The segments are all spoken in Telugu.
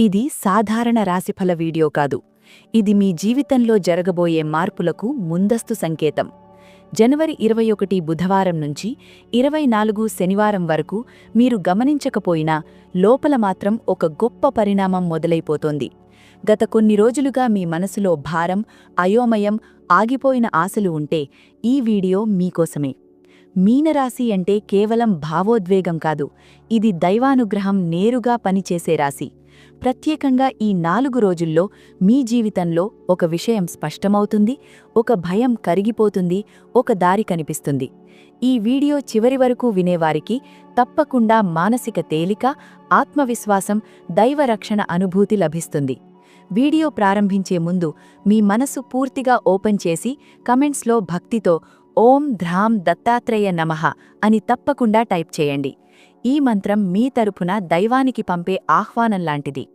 ఇది సాధారణ రాశిఫల వీడియో కాదు. ఇది మీ జీవితంలో జరగబోయే మార్పులకు ముందస్తు సంకేతం. జనవరి ఇరవై ఒకటి బుధవారం నుంచి ఇరవై నాలుగు శనివారం వరకు మీరు గమనించకపోయినా లోపల మాత్రం ఒక గొప్ప పరిణామం మొదలైపోతోంది. గత కొన్ని రోజులుగా మీ మనసులో భారం అయోమయం ఆగిపోయిన ఆశలు ఉంటే ఈ వీడియో మీకోసమే. మీనరాశి అంటే కేవలం భావోద్వేగం కాదు. ఇది దైవానుగ్రహం నేరుగా పనిచేసే రాశి. ప్రత్యేకంగా ఈ నాలుగు రోజుల్లో మీ జీవితంలో ఒక విషయం స్పష్టమవుతుంది ఒక భయం కరిగిపోతుంది ఒక దారి కనిపిస్తుంది. ఈ వీడియో చివరి వరకు వినేవారికి తప్పకుండా మానసిక తేలిక ఆత్మవిశ్వాసం దైవరక్షణ అనుభూతి లభిస్తుంది. వీడియో ప్రారంభించే ముందు మీ మనసు పూర్తిగా ఓపెన్ చేసి కమెంట్స్లో భక్తితో ఓం ధ్రాం దత్తాత్రేయ నమః అని తప్పకుండా టైప్ చేయండి. ఈ మంత్రం మీ తరపున దైవానికి పంపే ఆహ్వానం లాంటిది.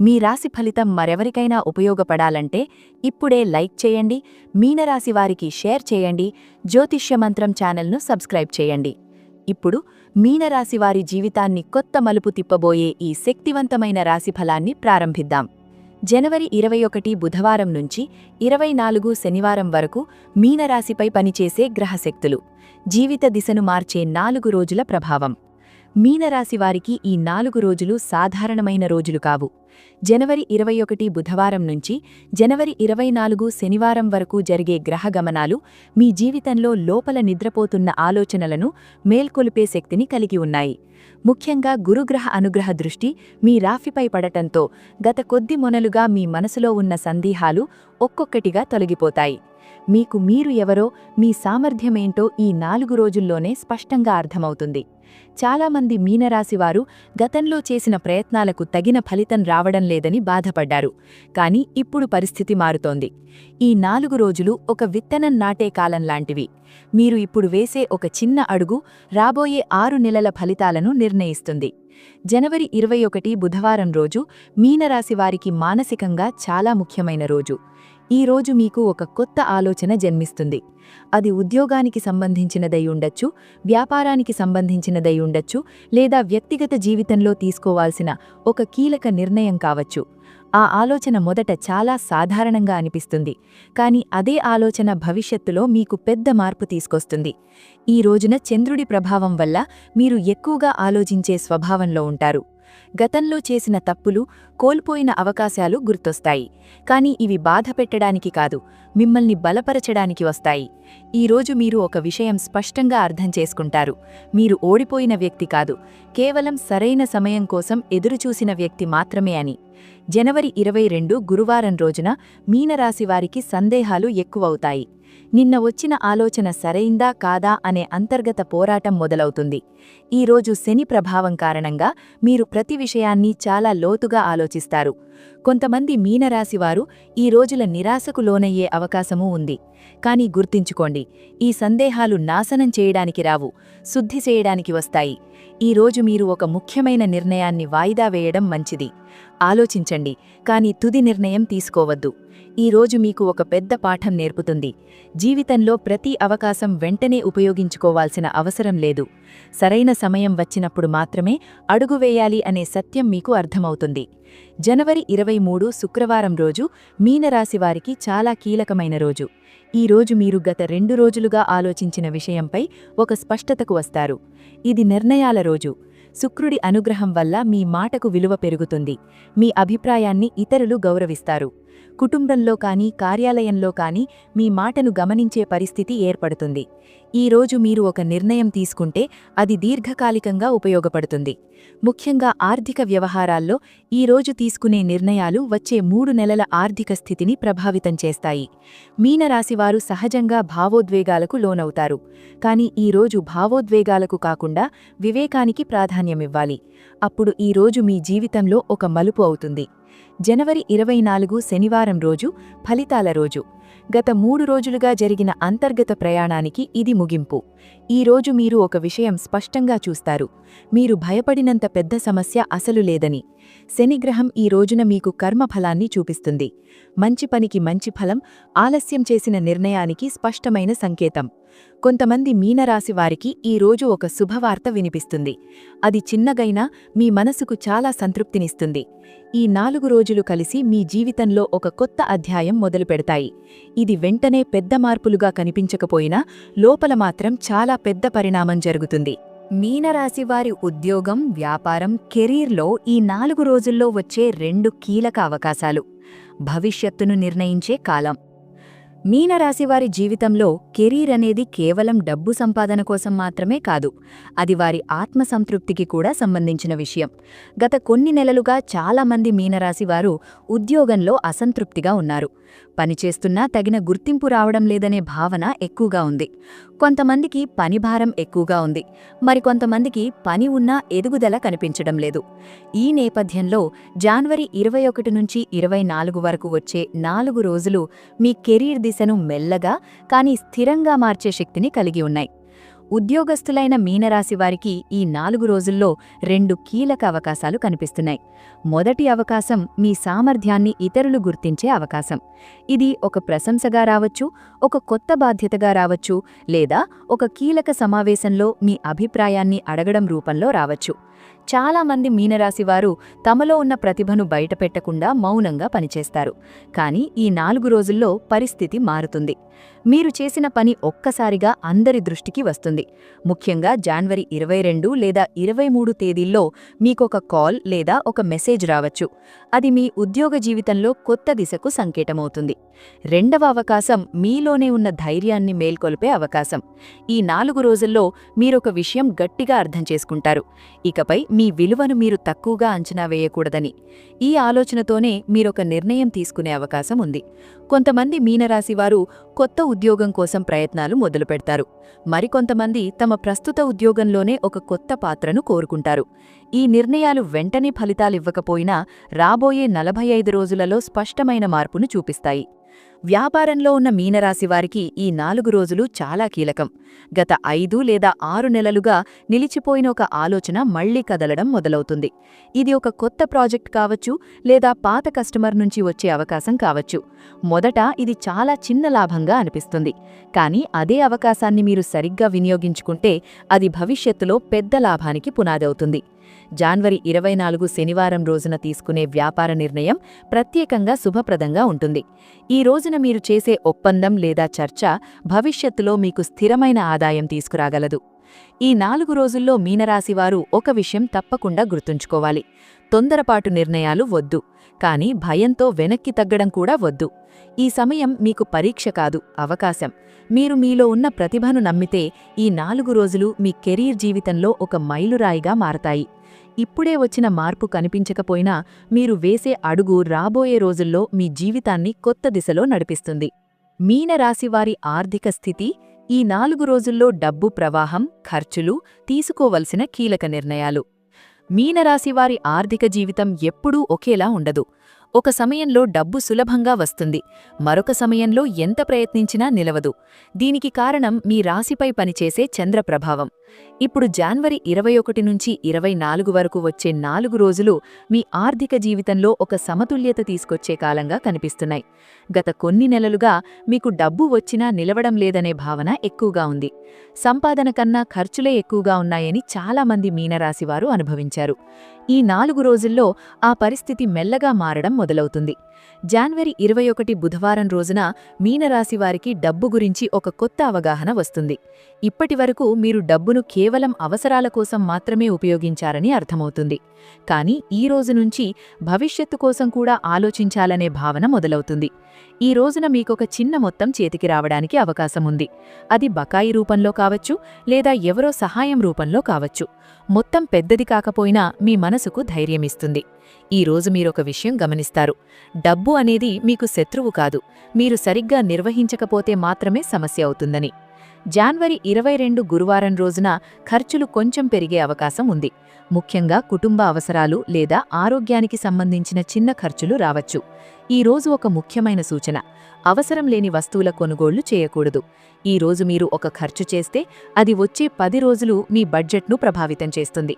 మీ రాశి ఫలితం మరెవరికైనా ఉపయోగపడాలంటే ఇప్పుడే లైక్ చేయండి మీనరాశి వారికి షేర్ చేయండి జ్యోతిష్య మంత్రం ఛానల్ను సబ్స్క్రైబ్ చేయండి. ఇప్పుడు మీనరాశి వారి జీవితాన్ని కొత్త మలుపు తిప్పబోయే ఈ శక్తివంతమైన రాశిఫలాన్ని ప్రారంభిద్దాం. జనవరి ఇరవై ఒకటి బుధవారం నుంచి ఇరవై నాలుగు శనివారం వరకు మీనరాశిపై పనిచేసే గ్రహశక్తులు. జీవిత దిశను మార్చే నాలుగు రోజుల ప్రభావం. మీనరాశి వారికి ఈ నాలుగు రోజులు సాధారణమైన రోజులు కావు. జనవరి ఇరవై ఒకటి బుధవారం నుంచి జనవరి ఇరవై నాలుగు శనివారం వరకు జరిగే గ్రహగమనాలు మీ జీవితంలో లోపల నిద్రపోతున్న ఆలోచనలను మేల్కొలిపే శక్తిని కలిగి ఉన్నాయి. ముఖ్యంగా గురుగ్రహ అనుగ్రహ దృష్టి మీ రాఫిపై పడటంతో గత కొద్ది మొనలుగా మీ మనసులో ఉన్న సందేహాలు ఒక్కొక్కటిగా తొలగిపోతాయి. మీకు మీరు ఎవరో మీ సామర్థ్యమేంటో ఈ నాలుగు రోజుల్లోనే స్పష్టంగా అర్థమవుతుంది. చాలామంది మీనరాశివారు గతంలో చేసిన ప్రయత్నాలకు తగిన ఫలితం రావడం లేదని బాధపడ్డారు. కానీ ఇప్పుడు పరిస్థితి మారుతోంది. ఈ నాలుగు రోజులు ఒక విత్తనం నాటే కాలం లాంటివి. మీరు ఇప్పుడు వేసే ఒక చిన్న అడుగు రాబోయే ఆరు నెలల ఫలితాలను నిర్ణయిస్తుంది. జనవరి ఇరవై ఒకటి బుధవారం రోజు మీనరాశివారికి మానసికంగా చాలా ముఖ్యమైన రోజు. ఈ రోజు మీకు ఒక కొత్త ఆలోచన జన్మిస్తుంది. అది ఉద్యోగానికి సంబంధించినదై ఉండొచ్చు వ్యాపారానికి సంబంధించినదై ఉండొచ్చు లేదా వ్యక్తిగత జీవితంలో తీసుకోవాల్సిన ఒక కీలక నిర్ణయం కావచ్చు. ఆ ఆలోచన మొదట చాలా సాధారణంగా అనిపిస్తుంది కానీ అదే ఆలోచన భవిష్యత్తులో మీకు పెద్ద మార్పు తీసుకొస్తుంది. ఈ రోజున చంద్రుడి ప్రభావం వల్ల మీరు ఎక్కువగా ఆలోచించే స్వభావంలో ఉంటారు. గతంలో చేసిన తప్పులు కోల్పోయిన అవకాశాలు గుర్తొస్తాయి. కాని ఇవి బాధ పెట్టడానికి కాదు మిమ్మల్ని బలపరచడానికి వస్తాయి. ఈరోజు మీరు ఒక విషయం స్పష్టంగా అర్థం చేసుకుంటారు. మీరు ఓడిపోయిన వ్యక్తి కాదు కేవలం సరైన సమయం కోసం ఎదురుచూసిన వ్యక్తి మాత్రమే అని. జనవరి ఇరవై రెండు గురువారం రోజున మీనరాశివారికి సందేహాలు ఎక్కువవుతాయి. నిన్న వచ్చిన ఆలోచన సరైందా కాదా అనే అంతర్గత పోరాటం మొదలవుతుంది. ఈరోజు శని ప్రభావం కారణంగా మీరు ప్రతి విషయాన్ని చాలా లోతుగా ఆలోచిస్తారు. కొంతమంది మీనరాశివారు ఈ రోజుల నిరాశకు లోనయ్యే అవకాశమూ ఉంది. కానీ గుర్తించుకోండి ఈ సందేహాలు నాశనం చేయడానికి రావు శుద్ధి చేయడానికి వస్తాయి. ఈ రోజు మీరు ఒక ముఖ్యమైన నిర్ణయాన్ని వాయిదా వేయడం మంచిది. ఆలోచించండి కానీ తుది నిర్ణయం తీసుకోవద్దు. ఈ రోజు మీకు ఒక పెద్ద పాఠం నేర్పుతుంది. జీవితంలో ప్రతి అవకాశం వెంటనే ఉపయోగించుకోవాల్సిన అవసరం లేదు. సరైన సమయం వచ్చినప్పుడు మాత్రమే అడుగు వేయాలి అనే సత్యం మీకు అర్థమవుతుంది. జనవరి ఇరవై మూడు శుక్రవారం రోజు మీనరాశివారికి చాలా కీలకమైన రోజు. ఈ రోజు మీరు గత రెండు రోజులుగా ఆలోచించిన విషయంపై ఒక స్పష్టతకు వస్తారు. ఇది నిర్ణయాల రోజు. శుక్రుడి అనుగ్రహం వల్ల మీ మాటకు విలువ పెరుగుతుంది. మీ అభిప్రాయాన్ని ఇతరులు గౌరవిస్తారు. కుటుంబంలో కానీ కార్యాలయంలో కానీ మీ మాటను గమనించే పరిస్థితి ఏర్పడుతుంది. ఈ రోజు మీరు ఒక నిర్ణయం తీసుకుంటే అది దీర్ఘకాలికంగా ఉపయోగపడుతుంది. ముఖ్యంగా ఆర్థిక వ్యవహారాల్లో ఈ రోజు తీసుకునే నిర్ణయాలు వచ్చే మూడు నెలల ఆర్థిక స్థితిని ప్రభావితం చేస్తాయి. మీనరాశివారు సహజంగా భావోద్వేగాలకు లోనవుతారు. కానీ ఈ రోజు భావోద్వేగాలకు కాకుండా వివేకానికి ప్రాధాన్యమివ్వాలి. అప్పుడు ఈ రోజు మీ జీవితంలో ఒక మలుపు అవుతుంది. జనవరి ఇరవై నాలుగు శనివారం రోజు ఫలితాల రోజు. గత మూడు రోజులుగా జరిగిన అంతర్గత ప్రయాణానికి ఇది ముగింపు. ఈ రోజు మీరు ఒక విషయం స్పష్టంగా చూస్తారు. మీరు భయపడినంత పెద్ద సమస్య అసలు లేదని. శనిగ్రహం ఈ రోజున మీకు కర్మఫలాన్ని చూపిస్తుంది. మంచి పనికి మంచి ఫలం ఆలస్యం చేసిన నిర్ణయానికి స్పష్టమైన సంకేతం. కొంతమంది మీనరాశి వారికి ఈ రోజు ఒక శుభవార్త వినిపిస్తుంది. అది చిన్నగైనా మీ మనసుకు చాలా సంతృప్తినిస్తుంది. ఈ నాలుగు రోజులు కలిసి మీ జీవితంలో ఒక కొత్త అధ్యాయం మొదలుపెడతాయి ఇది వెంటనే పెద్ద మార్పులుగా కనిపించకపోయినా లోపల మాత్రం చాలా పెద్ద పరిణామం జరుగుతుంది. మీనరాశి వారి ఉద్యోగం వ్యాపారం కెరీర్లో ఈ నాలుగు రోజుల్లో వచ్చే రెండు కీలక అవకాశాలు. భవిష్యత్తును నిర్ణయించే కాలం. మీనరాశివారి జీవితంలో కెరీర్ అనేది కేవలం డబ్బు సంపాదన కోసం మాత్రమే కాదు అది వారి ఆత్మసంతృప్తికి కూడా సంబంధించిన విషయం. గత కొన్ని నెలలుగా చాలామంది మీనరాశివారు ఉద్యోగంలో అసంతృప్తిగా ఉన్నారు. పనిచేస్తున్నా తగిన గుర్తింపు రావడం లేదనే భావన ఎక్కువగా ఉంది. కొంతమందికి పనిభారం ఎక్కువగా ఉంది. మరికొంతమందికి పని ఉన్నా ఎదుగుదల కనిపించడం లేదు. ఈ నేపథ్యంలో జాన్వరి ఇరవై ఒకటి నుంచి ఇరవై నాలుగు వరకు వచ్చే నాలుగు రోజులు మీ కెరీర్ దిశను మెల్లగా కానీ స్థిరంగా మార్చే శక్తిని కలిగి ఉన్నాయి. ఉద్యోగస్తులైన మీనరాశి వారికి ఈ నాలుగు రోజుల్లో రెండు కీలక అవకాశాలు కనిపిస్తున్నాయి. మొదటి అవకాశం మీ సామర్థ్యాన్ని ఇతరులు గుర్తించే అవకాశం. ఇది ఒక ప్రశంసగా రావచ్చు ఒక కొత్త బాధ్యతగా రావచ్చు లేదా ఒక కీలక సమావేశంలో మీ అభిప్రాయాన్ని అడగడం రూపంలో రావచ్చు. చాలామంది మీనరాశివారు తమలో ఉన్న ప్రతిభను బయటపెట్టకుండా మౌనంగా పనిచేస్తారు. కానీ ఈ నాలుగు రోజుల్లో పరిస్థితి మారుతుంది. మీరు చేసిన పని ఒక్కసారిగా అందరి దృష్టికి వస్తుంది. ముఖ్యంగా జాన్వరి ఇరవై రెండు లేదా ఇరవై మూడు తేదీల్లో మీకొక కాల్ లేదా ఒక మెసేజ్ రావచ్చు. అది మీ ఉద్యోగ జీవితంలో కొత్త దిశకు సంకేతమవుతుంది. రెండవ అవకాశం మీలోనే ఉన్న ధైర్యాన్ని మేల్కొల్పే అవకాశం. ఈ నాలుగు రోజుల్లో మీరొక విషయం గట్టిగా అర్థం చేసుకుంటారు. ఇకపై మీ విలువను మీరు తక్కువగా అంచనా వేయకూడదని. ఈ ఆలోచనతోనే మీరొక నిర్ణయం తీసుకునే అవకాశం ఉంది. కొంతమంది మీనరాశివారు కొత్త ఉద్యోగం కోసం ప్రయత్నాలు మొదలుపెడతారు. మరికొంతమంది తమ ప్రస్తుత ఉద్యోగంలోనే ఒక కొత్త పాత్రను కోరుకుంటారు. ఈ నిర్ణయాలు వెంటనే ఫలితాలివ్వకపోయినా రాబోయే నలభై ఐదు రోజులలో స్పష్టమైన మార్పును చూపిస్తాయి. వ్యాపారంలో ఉన్న మీనరాశి వారికి ఈ నాలుగు రోజులు చాలా కీలకం. గత ఐదు లేదా ఆరు నెలలుగా నిలిచిపోయిన ఒక ఆలోచన మళ్ళీ కదలడం మొదలవుతుంది. ఇది ఒక కొత్త ప్రాజెక్ట్ కావచ్చు లేదా పాత కస్టమర్ నుంచి వచ్చే అవకాశం కావచ్చు. మొదట ఇది చాలా చిన్న లాభంగా అనిపిస్తుంది. కానీ అదే అవకాశాన్ని మీరు సరిగ్గా వినియోగించుకుంటే అది భవిష్యత్తులో పెద్ద లాభానికి పునాదవుతుంది జాన్వరి ఇరవై నాలుగు శనివారం రోజున తీసుకునే వ్యాపార నిర్ణయం ప్రత్యేకంగా శుభప్రదంగా ఉంటుంది. ఈ రోజున మీరు చేసే ఒప్పందం లేదా చర్చ భవిష్యత్తులో మీకు స్థిరమైన ఆదాయం తీసుకురాగలదు. ఈ నాలుగు రోజుల్లో మీనరాశివారు ఒక విషయం తప్పకుండా గుర్తుంచుకోవాలి. తొందరపాటు నిర్ణయాలు వద్దు. కాని భయంతో వెనక్కి తగ్గడం కూడా వద్దు. ఈ సమయం మీకు పరీక్ష కాదు అవకాశం. మీరు మీలో ఉన్న ప్రతిభను నమ్మితే ఈ నాలుగు రోజులు మీ కెరీర్ జీవితంలో ఒక మైలురాయిగా మారతాయి. ఇప్పుడే వచ్చిన మార్పు కనిపించకపోయినా మీరు వేసే అడుగు రాబోయే రోజుల్లో మీ జీవితాన్ని కొత్త దిశలో నడిపిస్తుంది. మీనరాశివారి ఆర్థిక స్థితి ఈ నాలుగు రోజుల్లో డబ్బు ప్రవాహం ఖర్చులు తీసుకోవలసిన కీలక నిర్ణయాలు. మీనరాశివారి ఆర్థిక జీవితం ఎప్పుడూ ఒకేలా ఉండదు. ఒక సమయంలో డబ్బు సులభంగా వస్తుంది మరొక సమయంలో ఎంత ప్రయత్నించినా నిలవదు. దీనికి కారణం మీ రాశిపై పనిచేసే చంద్ర ప్రభావం. ఇప్పుడు జాన్వరి ఇరవై ఒకటి నుంచి ఇరవై నాలుగు వరకు వచ్చే నాలుగు రోజులు మీ ఆర్థిక జీవితంలో ఒక సమతుల్యత తీసుకొచ్చే కాలంగా కనిపిస్తున్నాయి. గత కొన్ని నెలలుగా మీకు డబ్బు వచ్చినా నిలవడం లేదనే భావన ఎక్కువగా ఉంది. సంపాదన కన్నా ఖర్చులే ఎక్కువగా ఉన్నాయని చాలామంది మీనరాశివారు అనుభవించారు. ఈ నాలుగు రోజుల్లో ఆ పరిస్థితి మెల్లగా మారడం మొదలవుతుంది. జాన్వరి ఇరవై ఒకటి బుధవారం రోజున మీనరాశివారికి డబ్బు గురించి ఒక కొత్త అవగాహన వస్తుంది. ఇప్పటివరకు మీరు డబ్బును కేవలం అవసరాల కోసం మాత్రమే ఉపయోగించారని అర్థమవుతుంది. కానీ ఈ రోజు నుంచి భవిష్యత్తు కోసం కూడా ఆలోచించాలనే భావన మొదలవుతుంది. ఈ రోజున మీకొక చిన్న మొత్తం చేతికి రావడానికి అవకాశం ఉంది అది బకాయి రూపంలో కావచ్చు లేదా ఎవరో సహాయం రూపంలో కావచ్చు. మొత్తం పెద్దది కాకపోయినా మీ మనసుకు ధైర్యమిస్తుంది. ఈ రోజు మీరొక విషయం గమనిస్తారు. డబ్బు అనేది మీకు శత్రువు కాదు. మీరు సరిగ్గా నిర్వహించకపోతే మాత్రమే సమస్య అవుతుందని. జాన్వరి ఇరవై రెండు గురువారం రోజున ఖర్చులు కొంచెం పెరిగే అవకాశం ఉంది. ముఖ్యంగా కుటుంబ అవసరాలు లేదా ఆరోగ్యానికి సంబంధించిన చిన్న ఖర్చులు రావచ్చు. ఈ రోజు ఒక ముఖ్యమైన సూచన. అవసరం లేని వస్తువుల కొనుగోళ్ళు చేయకూడదు. ఈ రోజు మీరు ఒక ఖర్చు చేస్తే అది వచ్చే పది రోజులు మీ బడ్జెట్ను ప్రభావితం చేస్తుంది.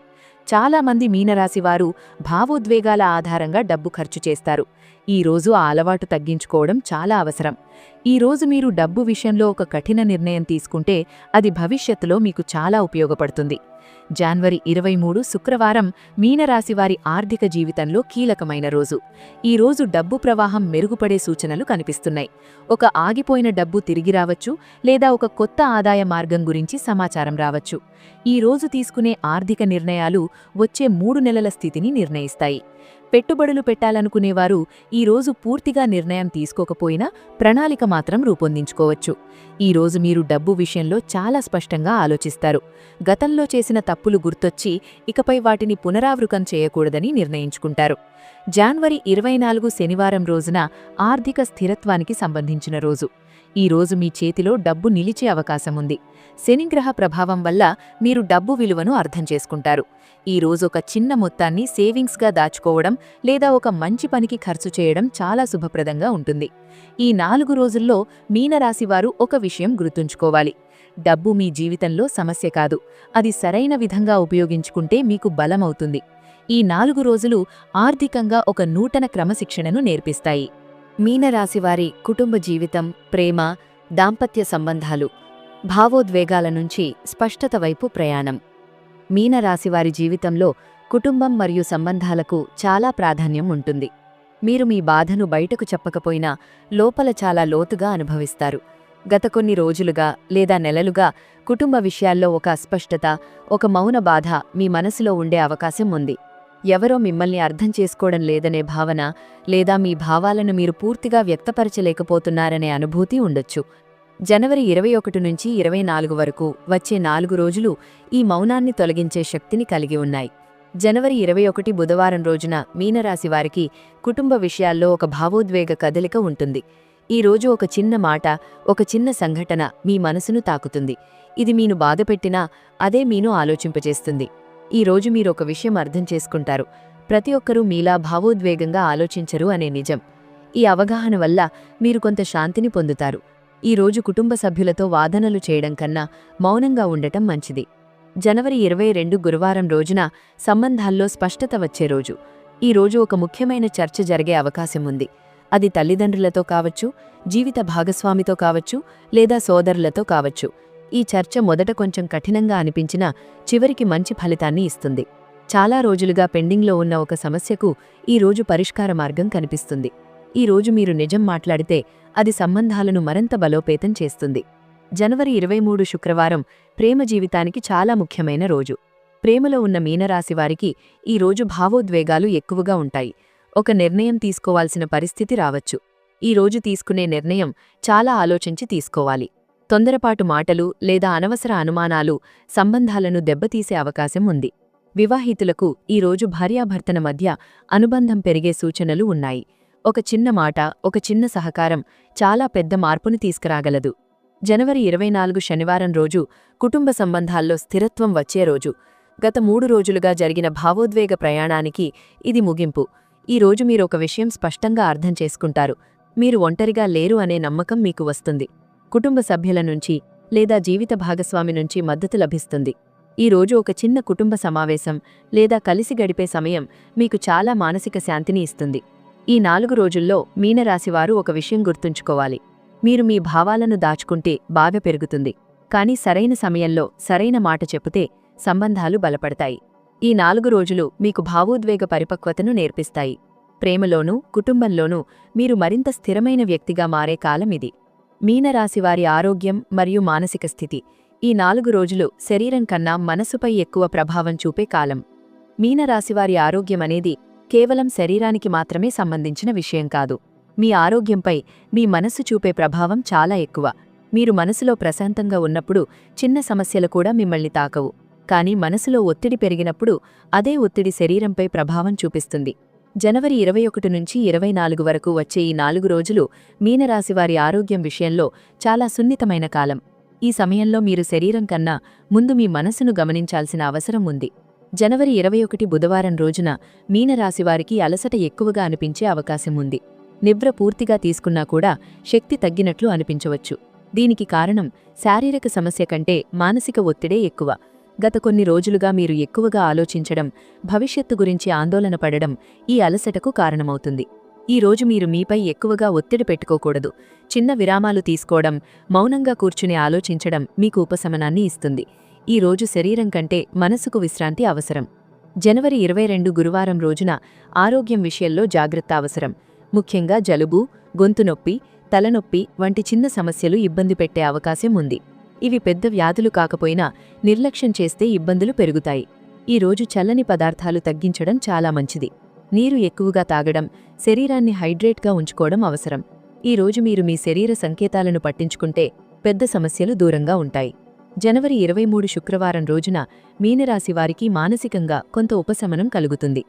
చాలామంది మీనరాశివారు భావోద్వేగాల ఆధారంగా డబ్బు ఖర్చు చేస్తారు. ఈ రోజు ఆ అలవాటు తగ్గించుకోవడం చాలా అవసరం. ఈ రోజు మీరు డబ్బు విషయంలో ఒక కఠిన నిర్ణయం తీసుకుంటే అది భవిష్యత్తులో మీకు చాలా ఉపయోగపడుతుంది. జాన్వరి ఇరవై మూడు శుక్రవారం మీనరాశివారి ఆర్థిక జీవితంలో కీలకమైన రోజు. ఈ రోజు డబ్బు ప్రవాహం మెరుగుపడే సూచనలు కనిపిస్తున్నాయి. ఒక ఆగిపోయిన డబ్బు తిరిగి రావచ్చు లేదా ఒక కొత్త ఆదాయ మార్గం గురించి సమాచారం రావచ్చు. ఈ రోజు తీసుకునే ఆర్థిక నిర్ణయాలు వచ్చే మూడు నెలల స్థితిని నిర్ణయిస్తాయి. పెట్టుబడులు పెట్టాలనుకునేవారు ఈ రోజు పూర్తిగా నిర్ణయం తీసుకోకపోయినా ప్రణాళిక మాత్రం రూపొందించుకోవచ్చు. ఈ రోజు మీరు డబ్బు విషయంలో చాలా స్పష్టంగా ఆలోచిస్తారు. గతంలో చేసిన తప్పులు గుర్తొచ్చి ఇకపై వాటిని పునరావృతం చేయకూడదని నిర్ణయించుకుంటారు. జాన్వరి ఇరవై నాలుగు శనివారం రోజున ఆర్థిక స్థిరత్వానికి సంబంధించిన రోజు. ఈ రోజు మీ చేతిలో డబ్బు నిలిచే అవకాశం ఉంది శనిగ్రహ ప్రభావం వల్ల మీరు డబ్బు విలువను అర్థం చేసుకుంటారు. ఈ రోజు ఒక చిన్న మొత్తాన్ని సేవింగ్స్గా దాచుకోవడం లేదా ఒక మంచి పనికి ఖర్చు చేయడం చాలా శుభప్రదంగా ఉంటుంది. ఈ నాలుగు రోజుల్లో మీనరాశివారు ఒక విషయం గుర్తుంచుకోవాలి. డబ్బు మీ జీవితంలో సమస్య కాదు. అది సరైన విధంగా ఉపయోగించుకుంటే మీకు బలమవుతుంది. ఈ నాలుగు రోజులు ఆర్థికంగా ఒక నూతన క్రమశిక్షణను నేర్పిస్తాయి. మీనరాశివారి కుటుంబ జీవితం ప్రేమ దాంపత్య సంబంధాలు భావోద్వేగాల నుంచి స్పష్టత వైపు ప్రయాణం. మీనరాశివారి జీవితంలో కుటుంబం మరియు సంబంధాలకు చాలా ప్రాధాన్యం ఉంటుంది. మీరు మీ బాధను బయటకు చెప్పకపోయినా లోపల చాలా లోతుగా అనుభవిస్తారు. గత కొన్ని రోజులుగా లేదా నెలలుగా కుటుంబ విషయాల్లో ఒక అస్పష్టత ఒక మౌన బాధ మీ మనసులో ఉండే అవకాశం ఉంది. ఎవరో మిమ్మల్ని అర్థం చేసుకోవడం లేదనే భావన లేదా మీ భావాలను మీరు పూర్తిగా వ్యక్తపరచలేకపోతున్నారనే అనుభూతి ఉండొచ్చు. జనవరి ఇరవై ఒకటి నుంచి ఇరవై నాలుగు వరకు వచ్చే నాలుగు రోజులు ఈ మౌనాన్ని తొలగించే శక్తిని కలిగి ఉన్నాయి. జనవరి ఇరవై ఒకటి బుధవారం రోజున మీనరాశి వారికి కుటుంబ విషయాల్లో ఒక భావోద్వేగ కదలిక ఉంటుంది. ఈ రోజు ఒక చిన్న మాట ఒక చిన్న సంఘటన మీ మనసును తాకుతుంది. ఇది మీను బాధపెట్టినా అదే మీను ఆలోచింపచేస్తుంది ఈ రోజు మీరు ఒక విషయం అర్థం చేసుకుంటారు. ప్రతి ఒక్కరూ మీలా భావోద్వేగంగా ఆలోచించరు అనే నిజం. ఈ అవగాహన వల్ల మీరు కొంత శాంతిని పొందుతారు. ఈ రోజు కుటుంబ సభ్యులతో వాదనలు చేయడం కన్నా మౌనంగా ఉండటం మంచిది. జనవరి ఇరవై రెండు గురువారం రోజున సంబంధాల్లో స్పష్టత వచ్చే రోజు. ఈ రోజు ఒక ముఖ్యమైన చర్చ జరిగే అవకాశం ఉంది. అది తల్లిదండ్రులతో కావచ్చు జీవిత భాగస్వామితో కావచ్చు లేదా సోదరులతో కావచ్చు. ఈ చర్చ మొదట కొంచెం కఠినంగా అనిపించినా చివరికి మంచి ఫలితాన్ని ఇస్తుంది. చాలా రోజులుగా పెండింగ్లో ఉన్న ఒక సమస్యకు ఈ రోజు పరిష్కార మార్గం కనిపిస్తుంది. ఈ రోజు మీరు నిజం మాట్లాడితే అది సంబంధాలను మరింత బలోపేతం చేస్తుంది. జనవరి ఇరవై మూడు శుక్రవారం ప్రేమ జీవితానికి చాలా ముఖ్యమైన రోజు. ప్రేమలో ఉన్న మీనరాశివారికి ఈ రోజు భావోద్వేగాలు ఎక్కువగా ఉంటాయి. ఒక నిర్ణయం తీసుకోవాల్సిన పరిస్థితి రావచ్చు. ఈ రోజు తీసుకునే నిర్ణయం చాలా ఆలోచించి తీసుకోవాలి. తొందరపాటు మాటలు లేదా అనవసర అనుమానాలు సంబంధాలను దెబ్బతీసే అవకాశం ఉంది. వివాహితులకు ఈ రోజు భార్యాభర్తన మధ్య అనుబంధం పెరిగే సూచనలు ఉన్నాయి. ఒక చిన్న మాట ఒక చిన్న సహకారం చాలా పెద్ద మార్పును తీసుకురాగలదు. జనవరి ఇరవై నాలుగు శనివారం రోజు కుటుంబ సంబంధాల్లో స్థిరత్వం వచ్చే రోజు. గత మూడు రోజులుగా జరిగిన భావోద్వేగ ప్రయాణానికి ఇది ముగింపు. ఈ రోజు మీరు ఒక విషయం స్పష్టంగా అర్థం చేసుకుంటారు. మీరు ఒంటరిగా లేరు అనే నమ్మకం మీకు వస్తుంది. కుటుంబ సభ్యుల నుంచి లేదా జీవిత భాగస్వామి నుంచి మద్దతు లభిస్తుంది. ఈ రోజు ఒక చిన్న కుటుంబ సమావేశం లేదా కలిసి గడిపే సమయం మీకు చాలా మానసిక శాంతిని ఇస్తుంది. ఈ నాలుగు రోజుల్లో మీనరాశివారు ఒక విషయం గుర్తుంచుకోవాలి. మీరు మీ భావాలను దాచుకుంటే బాగా పెరుగుతుంది. కాని సరైన సమయంలో సరైన మాట చెబితే సంబంధాలు బలపడతాయి. ఈ నాలుగు రోజులు మీకు భావోద్వేగ పరిపక్వతను నేర్పిస్తాయి. ప్రేమలోనూ కుటుంబంలోనూ మీరు మరింత స్థిరమైన వ్యక్తిగా మారే కాలం ఇది. మీనరాశివారి ఆరోగ్యం మరియు మానసిక స్థితి. ఈ నాలుగు రోజులు శరీరం కన్నా మనసుపై ఎక్కువ ప్రభావం చూపే కాలం. మీనరాశివారి ఆరోగ్యం అనేది కేవలం శరీరానికి మాత్రమే సంబంధించిన విషయం కాదు. మీ ఆరోగ్యంపై మీ మనస్సు చూపే ప్రభావం చాలా ఎక్కువ. మీరు మనసులో ప్రశాంతంగా ఉన్నప్పుడు చిన్న సమస్యలు కూడా మిమ్మల్ని తాకవు. కానీ మనసులో ఒత్తిడి పెరిగినప్పుడు అదే ఒత్తిడి శరీరంపై ప్రభావం చూపిస్తుంది. జనవరి ఇరవై ఒకటి నుంచి ఇరవై నాలుగు వరకు వచ్చే ఈ నాలుగు రోజులు మీనరాశివారి ఆరోగ్యం విషయంలో చాలా సున్నితమైన కాలం. ఈ సమయంలో మీరు శరీరం కన్నా ముందు మీ మనసును గమనించాల్సిన అవసరం ఉంది. జనవరి ఇరవై ఒకటి బుధవారం రోజున మీనరాశివారికి అలసట ఎక్కువగా అనిపించే అవకాశం ఉంది. నివ్ర పూర్తిగా తీసుకున్నా కూడా శక్తి తగ్గినట్లు అనిపించవచ్చు. దీనికి కారణం శారీరక సమస్య కంటే మానసిక ఒత్తిడే ఎక్కువ. గత కొన్ని రోజులుగా మీరు ఎక్కువగా ఆలోచించడం భవిష్యత్తు గురించి ఆందోళన పడడం ఈ అలసటకు కారణమవుతుంది. ఈరోజు మీరు మీపై ఎక్కువగా ఒత్తిడి పెట్టుకోకూడదు. చిన్న విరామాలు తీసుకోవడం మౌనంగా కూర్చుని ఆలోచించడం మీకు ఉపశమనాన్ని ఇస్తుంది. ఈ రోజు శరీరం కంటే మనసుకు విశ్రాంతి అవసరం. జనవరి ఇరవై రెండు గురువారం రోజున ఆరోగ్యం విషయంలో జాగ్రత్త అవసరం. ముఖ్యంగా జలుబు గొంతు నొప్పి తలనొప్పి వంటి చిన్న సమస్యలు ఇబ్బంది పెట్టే అవకాశం ఉంది. ఇవి పెద్ద వ్యాధులు కాకపోయినా నిర్లక్ష్యం చేస్తే ఇబ్బందులు పెరుగుతాయి. ఈ రోజు చల్లని పదార్థాలు తగ్గించడం చాలా మంచిది. నీరు ఎక్కువగా తాగడం శరీరాన్ని హైడ్రేట్గా ఉంచుకోవడం అవసరం. ఈరోజు మీరు మీ శరీర సంకేతాలను పట్టించుకుంటే పెద్ద సమస్యలు దూరంగా ఉంటాయి. జనవరి ఇరవై మూడు శుక్రవారం రోజున మీనరాశి వారికి మానసికంగా కొంత ఉపశమనం కలుగుతుంది.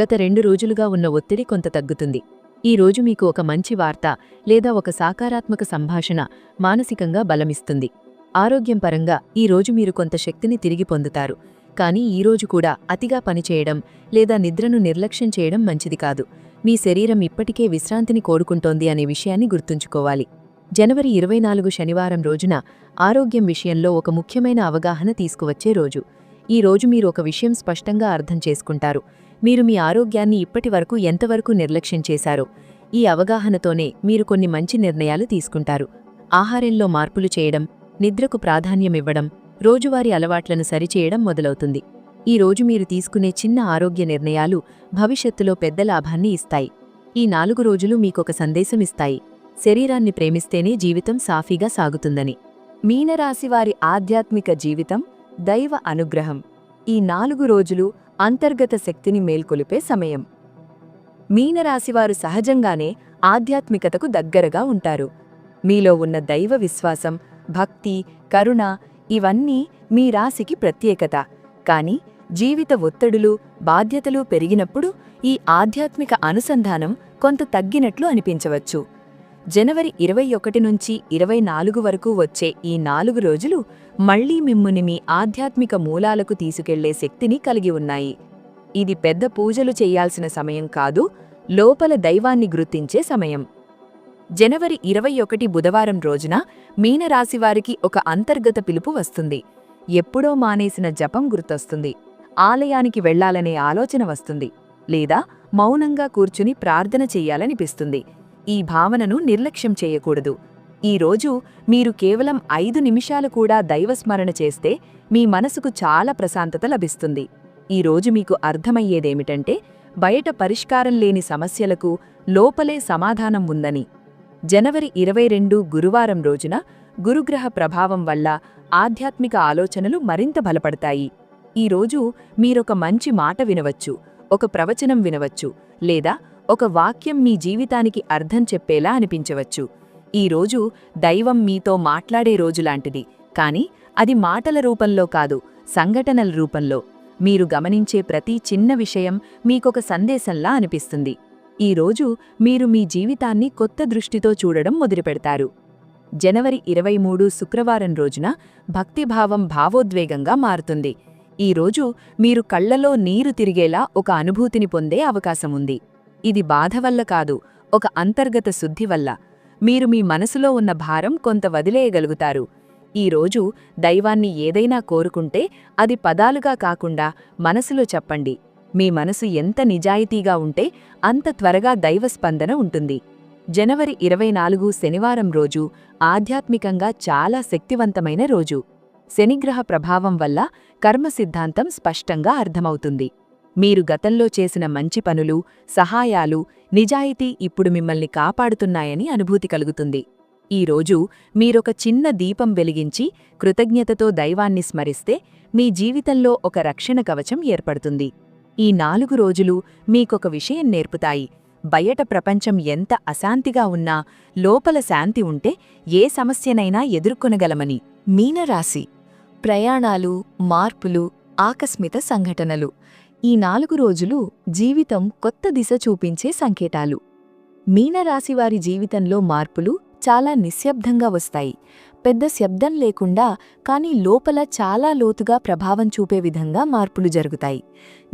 గత రెండు రోజులుగా ఉన్న ఒత్తిడి కొంత తగ్గుతుంది. ఈ రోజు మీకు ఒక మంచి వార్త లేదా ఒక సాకారాత్మక సంభాషణ మానసికంగా బలమిస్తుంది. ఆరోగ్యం పరంగా ఈ రోజు మీరు కొంత శక్తిని తిరిగి పొందుతారు. కానీ ఈ రోజు కూడా అతిగా పనిచేయడం లేదా నిద్రను నిర్లక్ష్యం చేయడం మంచిది కాదు. మీ శరీరం ఇప్పటికే విశ్రాంతిని కోరుకుంటోంది అనే విషయాన్ని గుర్తుంచుకోవాలి. జనవరి ఇరవై నాలుగు శనివారం రోజున ఆరోగ్యం విషయంలో ఒక ముఖ్యమైన అవగాహన తీసుకువచ్చే రోజు. ఈ రోజు మీరు ఒక విషయం స్పష్టంగా అర్థం చేసుకుంటారు. మీరు మీ ఆరోగ్యాన్ని ఇప్పటి వరకు ఎంతవరకు నిర్లక్ష్యం చేశారో. ఈ అవగాహనతోనే మీరు కొన్ని మంచి నిర్ణయాలు తీసుకుంటారు. ఆహారంలో మార్పులు చేయడం నిద్రకు ప్రాధాన్యమివ్వడం రోజువారీ అలవాట్లను సరిచేయడం మొదలవుతుంది. ఈ రోజు మీరు తీసుకునే చిన్న ఆరోగ్య నిర్ణయాలు భవిష్యత్తులో పెద్ద లాభాన్ని ఇస్తాయి. ఈ నాలుగు రోజులు మీకొక సందేశం ఇస్తాయి. శరీరాన్ని ప్రేమిస్తేనే జీవితం సాఫీగా సాగుతుందని. మీనరాశివారి ఆధ్యాత్మిక జీవితం దైవ అనుగ్రహం. ఈ నాలుగు రోజులు అంతర్గత శక్తిని మేల్కొలిపే సమయం. మీనరాశివారు సహజంగానే ఆధ్యాత్మికతకు దగ్గరగా ఉంటారు. మీలో ఉన్న దైవ విశ్వాసం భక్తి కరుణ ఇవన్నీ మీ రాశికి ప్రత్యేకత. కాని జీవిత ఒత్తిడులు బాధ్యతలు పెరిగినప్పుడు ఈ ఆధ్యాత్మిక అనుసంధానం కొంత తగ్గినట్లు అనిపించవచ్చు. జనవరి ఇరవై ఒకటి నుంచి ఇరవై నాలుగు వరకు వచ్చే ఈ నాలుగు రోజులు మళ్ళీ మిమ్ముని మీ ఆధ్యాత్మిక మూలాలకు తీసుకెళ్ళే శక్తిని కలిగి ఉన్నాయి. ఇది పెద్ద పూజలు చేయాల్సిన సమయం కాదు లోపల దైవాన్ని గుర్తించే సమయం. జనవరి ఇరవై ఒకటి బుధవారం రోజున మీనరాశివారికి ఒక అంతర్గత పిలుపు వస్తుంది. ఎప్పుడో మానేసిన జపం గుర్తొస్తుంది. ఆలయానికి వెళ్ళాలనే ఆలోచన వస్తుంది. లేదా మౌనంగా కూర్చుని ప్రార్థన చెయ్యాలనిపిస్తుంది ఈ భావనను నిర్లక్ష్యం చేయకూడదు. ఈ రోజు మీరు కేవలం ఐదు నిమిషాలు కూడా దైవస్మరణ చేస్తే మీ మనసుకు చాలా ప్రశాంతత లభిస్తుంది. ఈ రోజు మీకు అర్థమయ్యేదేమిటంటే బయట పరిష్కారం లేని సమస్యలకు లోపలే సమాధానం ఉందని. జనవరి ఇరవై రెండు గురువారం రోజున గురుగ్రహ ప్రభావం వల్ల ఆధ్యాత్మిక ఆలోచనలు మరింత బలపడతాయి. ఈ రోజు మీరొక మంచి మాట వినవచ్చు ఒక ప్రవచనం వినవచ్చు లేదా ఒక వాక్యం మీ జీవితానికి అర్థం చెప్పేలా అనిపించవచ్చు. ఈ రోజు దైవం మీతో మాట్లాడే రోజులాంటిది కాని అది మాటల రూపంలో కాదు సంఘటనల రూపంలో. మీరు గమనించే ప్రతి చిన్న విషయం మీకొక సందేశంలా అనిపిస్తుంది. ఈ రోజు మీరు మీ జీవితాన్ని కొత్త దృష్టితో చూడడం మొదలుపెడతారు. జనవరి ఇరవై మూడు శుక్రవారం రోజున భక్తిభావం భావోద్వేగంగా మారుతుంది. ఈ రోజు మీరు కళ్ళలో నీరు తిరిగేలా ఒక అనుభూతిని పొందే అవకాశం ఉంది. ఇది బాధ వల్ల కాదు ఒక అంతర్గత శుద్ధి వల్ల. మీరు మీ మనసులో ఉన్న భారం కొంత వదిలేయగలుగుతారు. ఈరోజు దైవాన్ని ఏదైనా కోరుకుంటే అది పదాలుగా కాకుండా మనసులో చెప్పండి. మీ మనసు ఎంత నిజాయితీగా ఉంటే అంత త్వరగా దైవస్పందన ఉంటుంది. జనవరి ఇరవై నాలుగు శనివారం రోజు ఆధ్యాత్మికంగా చాలా శక్తివంతమైన రోజు. శనిగ్రహ ప్రభావం వల్ల కర్మ సిద్ధాంతం స్పష్టంగా అర్థమవుతుంది. మీరు గతంలో చేసిన మంచి పనులు సహాయాలు నిజాయితీ ఇప్పుడు మిమ్మల్ని కాపాడుతున్నాయని అనుభూతి కలుగుతుంది. ఈరోజు మీరొక చిన్న దీపం వెలిగించి కృతజ్ఞతతో దైవాన్ని స్మరిస్తే మీ జీవితంలో ఒక రక్షణ కవచం ఏర్పడుతుంది. ఈ నాలుగు రోజులు మీకొక విషయం నేర్పుతాయి. బయట ప్రపంచం ఎంత అశాంతిగా ఉన్నా లోపల శాంతి ఉంటే ఏ సమస్యనైనా ఎదుర్కొనగలమని. మీనరాశి. ప్రయాణాలు మార్పులు ఆకస్మిత సంఘటనలు. ఈ నాలుగు రోజులు జీవితం కొత్త దిశ చూపించే సంకేతాలు. మీనరాశివారి జీవితంలో మార్పులు చాలా నిశ్శబ్దంగా వస్తాయి. పెద్ద శబ్దం లేకుండా కానీ లోపల చాలా లోతుగా ప్రభావం చూపే విధంగా మార్పులు జరుగుతాయి.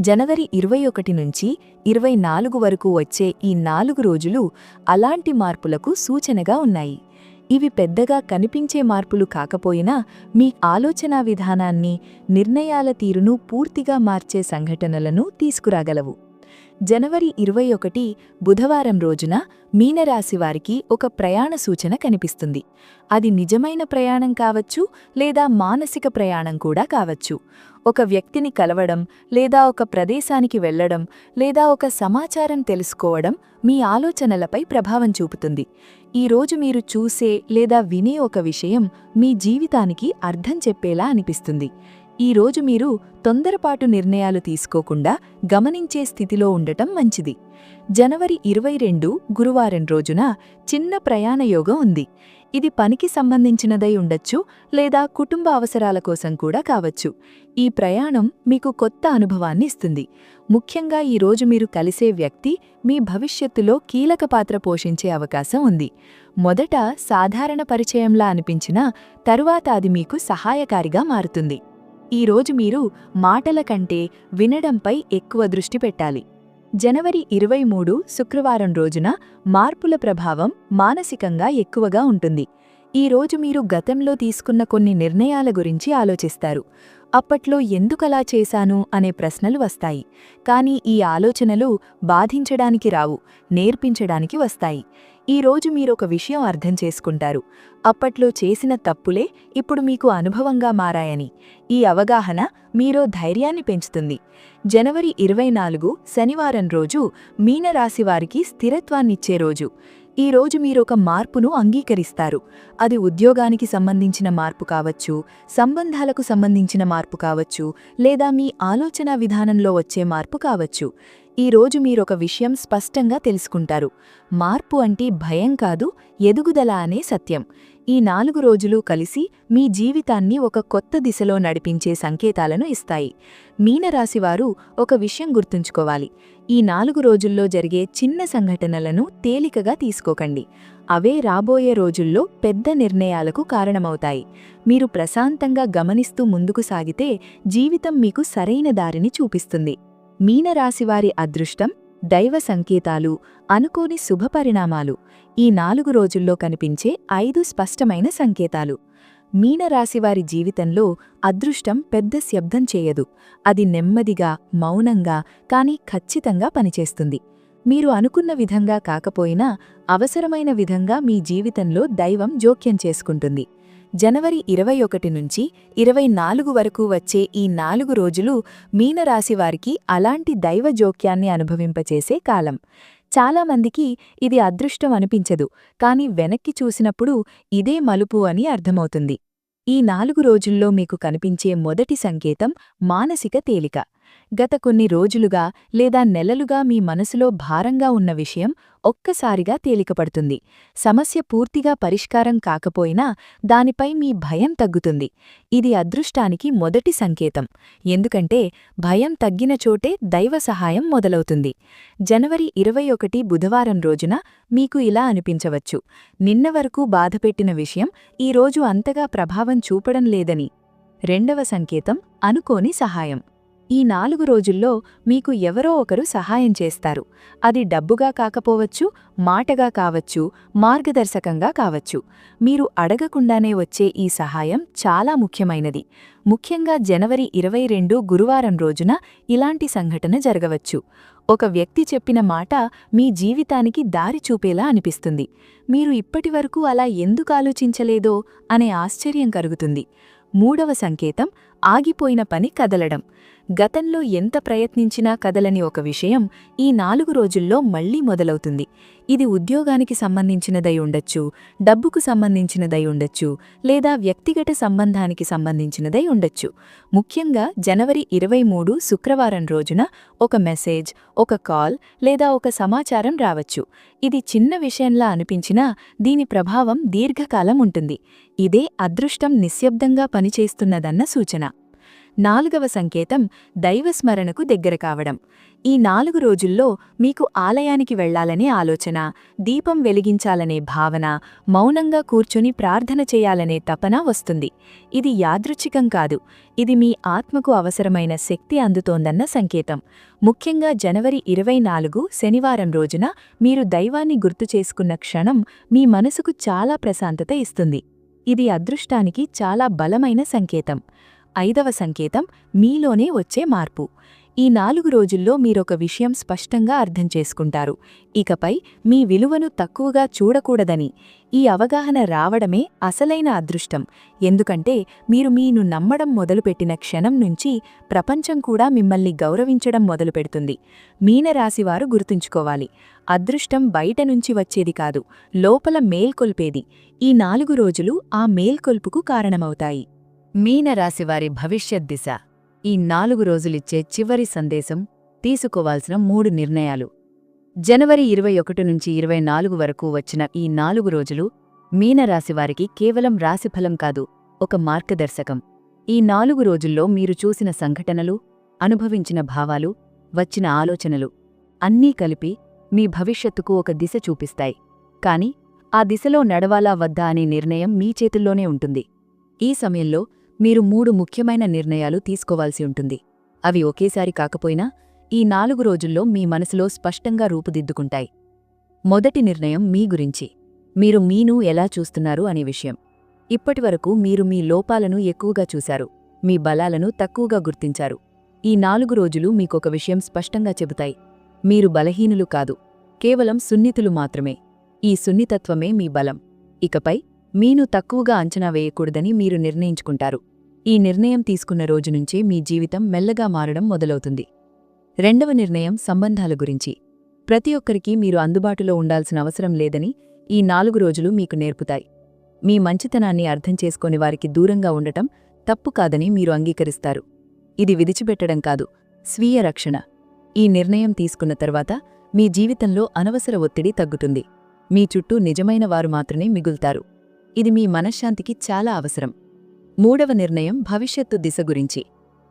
జనవరి ఇరవై ఒకటి నుంచి ఇరవై నాలుగు వరకు వచ్చే ఈ నాలుగు రోజులు అలాంటి మార్పులకు సూచనగా ఉన్నాయి. ఇవి పెద్దగా కనిపించే మార్పులు కాకపోయినా మీ ఆలోచనా విధానాన్ని నిర్ణయాల తీరును పూర్తిగా మార్చే సంఘటనలను తీసుకురాగలవు. జనవరి ఇరవై ఒకటి బుధవారం రోజున మీనరాశి వారికి ఒక ప్రయాణ సూచన కనిపిస్తుంది. అది నిజమైన ప్రయాణం కావచ్చు లేదా మానసిక ప్రయాణం కూడా కావచ్చు. ఒక వ్యక్తిని కలవడం లేదా ఒక ప్రదేశానికి వెళ్ళడం లేదా ఒక సమాచారం తెలుసుకోవడం మీ ఆలోచనలపై ప్రభావం చూపుతుంది. ఈ రోజు మీరు చూసే లేదా వినే ఒక విషయం మీ జీవితానికి అర్థం చెప్పేలా అనిపిస్తుంది. ఈ రోజు మీరు తొందరపాటు నిర్ణయాలు తీసుకోకుండా గమనించే స్థితిలో ఉండటం మంచిది. జనవరి ఇరవై రెండు గురువారం రోజున చిన్న ప్రయాణ యోగం ఉంది. ఇది పనికి సంబంధించినదై ఉండొచ్చు లేదా కుటుంబ అవసరాల కోసం కూడా కావచ్చు. ఈ ప్రయాణం మీకు కొత్త అనుభవాన్ని ఇస్తుంది. ముఖ్యంగా ఈ రోజు మీరు కలిసే వ్యక్తి మీ భవిష్యత్తులో కీలక పాత్ర పోషించే అవకాశం ఉంది. మొదట సాధారణ పరిచయంలా అనిపించినా తరువాత అది మీకు సహాయకారిగా మారుతుంది. ఈ రోజు మీరు మాటల కంటే వినడంపై ఎక్కువ దృష్టి పెట్టాలి. జనవరి ఇరవై మూడు శుక్రవారం రోజున మార్పుల ప్రభావం మానసికంగా ఎక్కువగా ఉంటుంది. ఈ రోజు మీరు గతంలో తీసుకున్న కొన్ని నిర్ణయాల గురించి ఆలోచిస్తారు. అప్పట్లో ఎందుకలా చేశాను అనే ప్రశ్నలు వస్తాయి. కానీ ఈ ఆలోచనలు బాధించడానికి రావు నేర్పించడానికి వస్తాయి. ఈ రోజు మీరొక విషయం అర్థం చేసుకుంటారు. అప్పట్లో చేసిన తప్పులే ఇప్పుడు మీకు అనుభవంగా మారాయని. ఈ అవగాహన మీరో ధైర్యాన్ని పెంచుతుంది. జనవరి ఇరవై నాలుగు శనివారం రోజు మీనరాశివారికి స్థిరత్వాన్నిచ్చే రోజు. ఈ రోజు మీరొక మార్పును అంగీకరిస్తారు. అది ఉద్యోగానికి సంబంధించిన మార్పు కావచ్చు సంబంధాలకు సంబంధించిన మార్పు కావచ్చు లేదా మీ ఆలోచన విధానంలో వచ్చే మార్పు కావచ్చు. ఈ రోజు మీరొక విషయం స్పష్టంగా తెలుసుకుంటారు. మార్పు అంటే భయం కాదు ఎదుగుదల అనే సత్యం. ఈ నాలుగు రోజులు కలిసి మీ జీవితాన్ని ఒక కొత్త దిశలో నడిపించే సంకేతాలను ఇస్తాయి. మీనరాశివారు ఒక విషయం గుర్తుంచుకోవాలి. ఈ నాలుగు రోజుల్లో జరిగే చిన్న సంఘటనలను తేలికగా తీసుకోకండి. అవే రాబోయే రోజుల్లో పెద్ద నిర్ణయాలకు కారణమవుతాయి. మీరు ప్రశాంతంగా గమనిస్తూ ముందుకు సాగితే జీవితం మీకు సరైన దారిని చూపిస్తుంది. మీనరాశివారి అదృష్టం దైవ సంకేతాలు అనుకోని శుభపరిణామాలు ఈ నాలుగు రోజుల్లో కనిపించే ఐదు స్పష్టమైన సంకేతాలు. మీనరాశివారి జీవితంలో అదృష్టం పెద్ద శబ్దం చేయదు. అది నెమ్మదిగా మౌనంగా కానీ ఖచ్చితంగా పనిచేస్తుంది. మీరు అనుకున్న విధంగా కాకపోయినా అవసరమైన విధంగా మీ జీవితంలో దైవం జోక్యం చేసుకుంటుంది. జనవరి ఇరవై ఒకటి నుంచి ఇరవై నాలుగు వరకు వచ్చే ఈ నాలుగు రోజులు మీనరాశివారికి అలాంటి దైవ జోక్యాన్ని అనుభవింపచేసే కాలం. చాలామందికి ఇది అదృష్టం అనిపించదు కాని వెనక్కి చూసినప్పుడు ఇదే మలుపు అని అర్థమవుతుంది. ఈ నాలుగు రోజుల్లో మీకు కనిపించే మొదటి సంకేతం మానసిక తేలిక. గత కొన్ని రోజులుగా లేదా నెలలుగా మీ మనసులో భారంగా ఉన్న విషయం ఒక్కసారిగా తేలికపడుతుంది. సమస్య పూర్తిగా పరిష్కారం కాకపోయినా దానిపై మీ భయం తగ్గుతుంది. ఇది అదృష్టానికి మొదటి సంకేతం. ఎందుకంటే భయం తగ్గిన చోటే దైవ సహాయం మొదలవుతుంది. జనవరి ఇరవై ఒకటి బుధవారం రోజున మీకు ఇలా అనిపించవచ్చు. నిన్న వరకు బాధపెట్టిన విషయం ఈరోజు అంతగా ప్రభావం చూపడం లేదని. రెండవ సంకేతం అనుకోని సహాయం. ఈ నాలుగు రోజుల్లో మీకు ఎవరో ఒకరు సహాయం చేస్తారు. అది డబ్బుగా కాకపోవచ్చు మాటగా కావచ్చు మార్గదర్శకంగా కావచ్చు. మీరు అడగకుండానే వచ్చే ఈ సహాయం చాలా ముఖ్యమైనది. ముఖ్యంగా జనవరి ఇరవై రెండు గురువారం రోజున ఇలాంటి సంఘటన జరగవచ్చు. ఒక వ్యక్తి చెప్పిన మాట మీ జీవితానికి దారి చూపేలా అనిపిస్తుంది. మీరు ఇప్పటివరకు అలా ఎందుకు ఆలోచించలేదో అనే ఆశ్చర్యం కలుగుతుంది మూడవ సంకేతం ఆగిపోయిన పని కదలడం. గతంలో ఎంత ప్రయత్నించినా కదలని ఒక విషయం ఈ నాలుగు రోజుల్లో మళ్ళీ మొదలవుతుంది. ఇది ఉద్యోగానికి సంబంధించినదై ఉండొచ్చు డబ్బుకు సంబంధించినదై ఉండొచ్చు లేదా వ్యక్తిగత సంబంధానికి సంబంధించినదై ఉండొచ్చు. ముఖ్యంగా జనవరి ఇరవై మూడు శుక్రవారం రోజున ఒక మెసేజ్ ఒక కాల్ లేదా ఒక సమాచారం రావచ్చు. ఇది చిన్న విషయంలా అనిపించినా దీని ప్రభావం దీర్ఘకాలం ఉంటుంది. ఇదే అదృష్టం నిశ్శబ్దంగా పనిచేస్తున్నదన్న సూచన. నాలుగవ సంకేతం దైవస్మరణకు దగ్గర కావడం. ఈ నాలుగు రోజుల్లో మీకు ఆలయానికి వెళ్ళాలనే ఆలోచన దీపం వెలిగించాలనే భావన మౌనంగా కూర్చొని ప్రార్థన చేయాలనే తపన వస్తుంది. ఇది యాదృచ్ఛికం కాదు. ఇది మీ ఆత్మకు అవసరమైన శక్తి అందుతోందన్న సంకేతం. ముఖ్యంగా జనవరి ఇరవై నాలుగు శనివారం రోజున మీరు దైవాన్ని గుర్తు చేసుకున్న క్షణం మీ మనసుకు చాలా ప్రశాంతత ఇస్తుంది. ఇది అదృష్టానికి చాలా బలమైన సంకేతం. ఐదవ సంకేతం మీలోనే వచ్చే మార్పు. ఈ నాలుగు రోజుల్లో మీరొక విషయం స్పష్టంగా అర్థం చేసుకుంటారు. ఇకపై మీ విలువను తక్కువగా చూడకూడదని. ఈ అవగాహన రావడమే అసలైన అదృష్టం. ఎందుకంటే మీరు మీను నమ్మడం మొదలుపెట్టిన క్షణం నుంచి ప్రపంచం కూడా మిమ్మల్ని గౌరవించడం మొదలుపెడుతుంది. మీనరాశివారు గుర్తుంచుకోవాలి. అదృష్టం బయట నుంచి వచ్చేది కాదు లోపల మేల్కొల్పేది. ఈ నాలుగు రోజులు ఆ మేల్కొల్పుకు కారణమవుతాయి. మీనరాశివారి భవిష్యత్ దిశ. ఈ నాలుగు రోజులిచ్చే చివరి సందేశం తీసుకోవాల్సిన మూడు నిర్ణయాలు. జనవరి ఇరవై ఒకటి నుంచి ఇరవై నాలుగు వరకు వచ్చిన ఈ నాలుగు రోజులు మీనరాశివారికి కేవలం రాశిఫలం కాదు ఒక మార్గదర్శకం. ఈ నాలుగు రోజుల్లో మీరు చూసిన సంఘటనలు అనుభవించిన భావాలు వచ్చిన ఆలోచనలు అన్నీ కలిపి మీ భవిష్యత్తుకు ఒక దిశ చూపిస్తాయి. కాని ఆ దిశలో నడవాలా వద్దా అనే నిర్ణయం మీ చేతుల్లోనే ఉంటుంది. ఈ సమయంలో మీరు మూడు ముఖ్యమైన నిర్ణయాలు తీసుకోవాల్సి ఉంటుంది. అవి ఒకేసారి కాకపోయినా ఈ నాలుగు రోజుల్లో మీ మనసులో స్పష్టంగా రూపుదిద్దుకుంటాయి. మొదటి నిర్ణయం మీ గురించి. మీరు మీను ఎలా చూస్తున్నారు అనే విషయం. ఇప్పటివరకు మీరు మీ లోపాలను ఎక్కువగా చూశారు. మీ బలాలను తక్కువగా గుర్తించారు. ఈ నాలుగు రోజులు మీకొక విషయం స్పష్టంగా చెబుతాయి. మీరు బలహీనులు కాదు. కేవలం సున్నితులు మాత్రమే. ఈ సున్నితత్వమే మీ బలం. ఇకపై మీను తక్కువగా అంచనా వేయకూడదని మీరు నిర్ణయించుకుంటారు. ఈ నిర్ణయం తీసుకున్న రోజు నుంచే మీ జీవితం మెల్లగా మారడం మొదలవుతుంది. రెండవ నిర్ణయం సంబంధాల గురించి. ప్రతి ఒక్కరికి మీరు అందుబాటులో ఉండాల్సిన అవసరం లేదని ఈ నాలుగు రోజులు మీకు నేర్పుతాయి. మీ మంచితనాన్ని అర్థం చేసుకుని వారికి దూరంగా ఉండటం తప్పు కాదని మీరు అంగీకరిస్తారు. ఇది విడిచిపెట్టడం కాదు స్వీయ రక్షణ. ఈ నిర్ణయం తీసుకున్న తర్వాత మీ జీవితంలో అనవసర ఒత్తిడి తగ్గుతుంది. మీ చుట్టూ నిజమైన వారు మాత్రమే మిగులుతారు. ఇది మీ మనశ్శాంతికి చాలా అవసరం. మూడవ నిర్ణయం భవిష్యత్తు దిశ గురించి.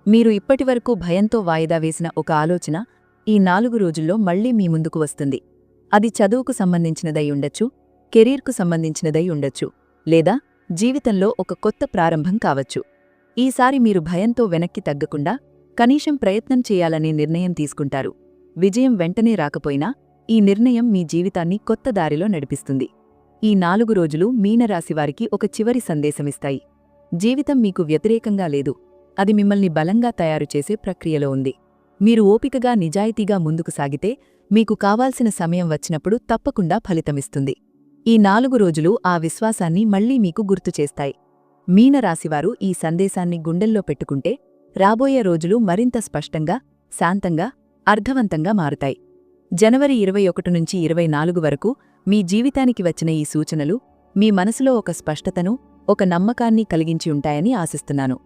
మీరు ఇప్పటివరకు భయంతో వాయిదా వేసిన ఒక ఆలోచన ఈ నాలుగు రోజుల్లో మళ్ళీ మీ ముందుకు వస్తుంది. అది చదువుకు సంబంధించినదై ఉండొచ్చు కెరీర్కు సంబంధించినదై ఉండొచ్చు లేదా జీవితంలో ఒక కొత్త ప్రారంభం కావచ్చు. ఈసారి మీరు భయంతో వెనక్కి తగ్గకుండా కనీసం ప్రయత్నం చేయాలనే నిర్ణయం తీసుకుంటారు. విజయం వెంటనే రాకపోయినా ఈ నిర్ణయం మీ జీవితాన్ని కొత్త దారిలో నడిపిస్తుంది. ఈ నాలుగు రోజులు మీనరాశివారికి ఒక చివరి సందేశమిస్తాయి. జీవితం మీకు వ్యతిరేకంగా లేదు. అది మిమ్మల్ని బలంగా తయారుచేసే ప్రక్రియలో ఉంది. మీరు ఓపికగా నిజాయితీగా ముందుకు సాగితే మీకు కావాల్సిన సమయం వచ్చినప్పుడు తప్పకుండా ఫలితమిస్తుంది. ఈ నాలుగు రోజులు ఆ విశ్వాసాన్ని మళ్ళీ మీకు గుర్తుచేస్తాయి మీనరాశివారు ఈ సందేశాన్ని గుండెల్లో పెట్టుకుంటే రాబోయే రోజులు మరింత స్పష్టంగా శాంతంగా అర్థవంతంగా మారుతాయి. జనవరి ఇరవై ఒకటి నుంచి ఇరవై నాలుగు వరకు మీ జీవితానికి వచ్చిన ఈ సూచనలు మీ మనసులో ఒక స్పష్టతను ఒక నమ్మకాన్ని కలిగించి ఉంటాయని ఆశిస్తున్నాను.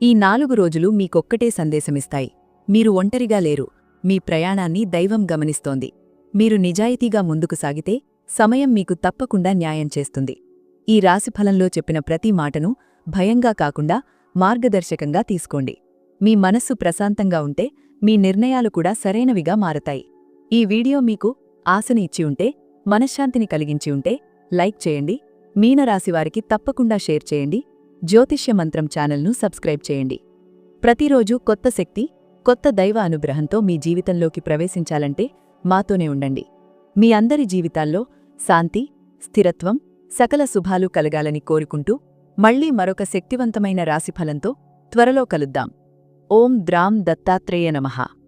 ఈ నాలుగు రోజులు మీకొక్కటే సందేశమిస్తాయి. మీరు ఒంటరిగా లేరు. మీ ప్రయాణాన్ని దైవం గమనిస్తోంది. మీరు నిజాయితీగా ముందుకు సాగితే సమయం మీకు తప్పకుండా న్యాయం చేస్తుంది. ఈ రాశిఫలంలో చెప్పిన ప్రతి మాటను భయంగా కాకుండా మార్గదర్శకంగా తీసుకోండి. మీ మనస్సు ప్రశాంతంగా ఉంటే మీ నిర్ణయాలు కూడా సరైనవిగా మారతాయి. ఈ వీడియో మీకు ఆశని ఇచ్చి ఉంటే మనశ్శాంతిని కలిగించి ఉంటే లైక్ చేయండి మీనరాశివారికి తప్పకుండా షేర్ చేయండి. జ్యోతిష్య మంత్రం ఛానల్ను సబ్స్క్రైబ్ చేయండి. ప్రతిరోజు కొత్త శక్తి కొత్త దైవ అనుగ్రహంతో మీ జీవితంలోకి ప్రవేశించాలంటే మాతోనే ఉండండి. మీ అందరి జీవితాల్లో శాంతి స్థిరత్వం సకల శుభాలు కలగాలని కోరుకుంటూ మళ్ళీ మరొక శక్తివంతమైన రాశిఫలంతో త్వరలో కలుద్దాం. ఓం ద్రాం దత్తాత్రేయ నమః.